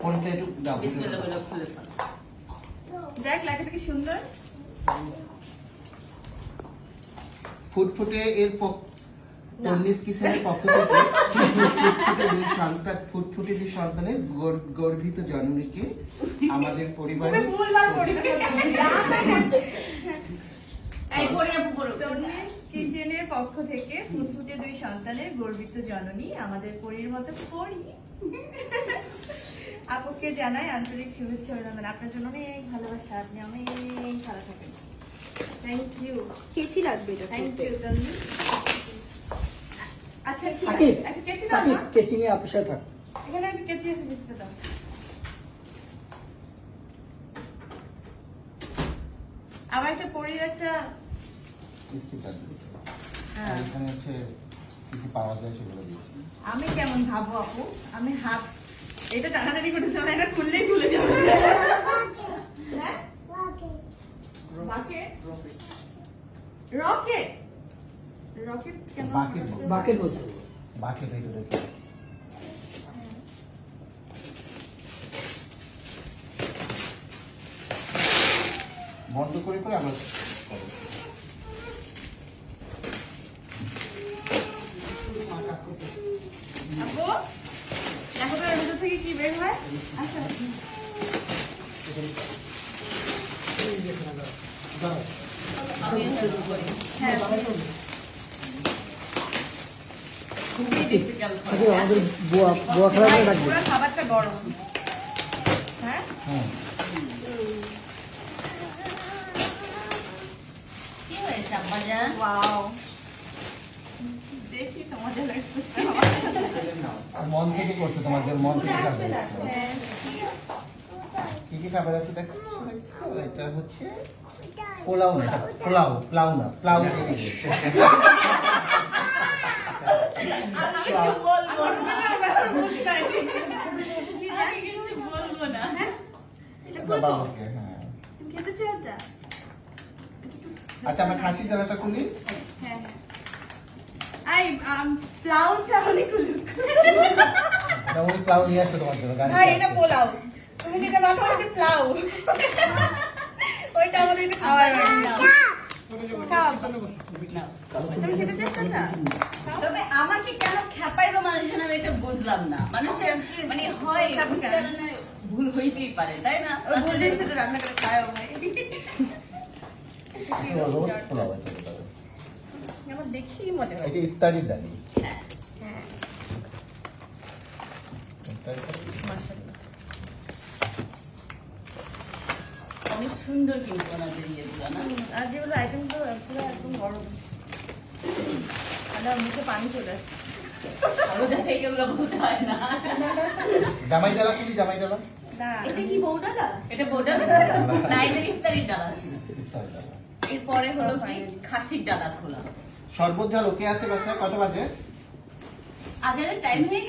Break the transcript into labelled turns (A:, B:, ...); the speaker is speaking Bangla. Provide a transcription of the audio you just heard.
A: কোনটা একটু দাও
B: দেখ কি সুন্দর?
A: ফুটফুটে এর চল্লিশ কিসের পক্ষ থেকে ফুটফুটে দুই সন্তান ফুটফুটে দুই সন্তানের গর্বিত জন্মকে আমাদের পরিবারে
B: পক্ষ থেকে ফুটফুটে দুই সন্তানের গর্বিত জননী আমাদের পরীর মতো পরি। আপুকে জানাই আন্তরিক শুভেচ্ছা অভিনন্দন। আপনার জন্য অনেক ভালোবাসা। আপনি অনেক ভালো থাকেন। থ্যাংক ইউ
C: কেচি লাগবে এটা
B: থ্যাংক ইউ তনিস আচ্ছা।
D: সাকিব।
B: একটা কেচি
D: সাকিব কেচি নিয়ে আপনার সাথে থাক।
B: এখানে একটা কেচি আছে কেচিটা দাও। আমার একটা পরীর একটা
A: স্টিকার দিয়েছে। আর। এখানে হচ্ছে কি কি পাওয়া যায় সেগুলো দিয়েছি
B: আমি কেমন ভাবো আপু আমি হাত এটা টানাটানি করতেছি আমার এটা খুললেই খুলে যাবে হ্যাঁ? বাকেট রকেট রকেট কেন
A: বাকেট বলো।
D: বাকেট বলছে
A: বাকি রেখে দেখি বন্ধ করে করে আবার করো।
B: আপু দেখো তো এর ভিতর থেকে কি বের হয়? আচ্ছা। হ্যাঁ। খাবারটা গরম। হ্যাঁ?
E: কি হয়েছে
B: ওয়াও। দেখি তো মজা
A: মন থেকে করছে তোমাদের মন থেকে খাবার আছে
B: হ্যাঁ
A: কি কি খাবার আছে দেখো দেখছ? এটা হচ্ছে পোলাও না এটা পোলাও প্লাউ না
B: হয়
A: হ্যাঁ।
B: এটা?
A: আচ্ছা আমরা খাসির ডালাটা খুলি
B: হ্যাঁ হ্যাঁ। আই আম প্লাউ চাহনি কুলুক
A: এটা ওই প্লাউ নিয়ে আসছে তোমার জন্য গাড়িতে
B: ভাই এটা। পোলাও। তুমি যেটা মাখো এটা প্লাউ ওইটা আমাদের খাওয়ার না?
E: তবে আমাকে কেন খেপাইলো মানুষজন আমি এটা বুঝলাম না। মানুষের মানে হয় ভুল হইতেই পারে তাই না?
B: ভুল জিনিসটা রান্না করে
A: বলা হয়।
B: দেখি মজা হয়।
A: এটা ইফতারির ডালি
E: হ্যাঁ
B: হ্যাঁ।
E: অনেক সুন্দর কিন্তু ওনাদের ইয়েগুলো না?
B: আর যেগুলো আইটেম তো পুরো একদম গরম। আমার মুখে পানি চলে আসছে।
E: আমাদের থেকে এগুলো বলতে হয় না।
A: জামাই ডালা খুলি জামাই ডালা?
E: এটা কি বৌডালা এটা বৌডালা ছিল? না এটা ইফতারির ডালা ছিল। এরপরে হলো কি? খাসির ডালা খোলা।
A: শরবত লোকে আছে বাসায়? কত বাজে?
E: আজারের টাইম হয়ে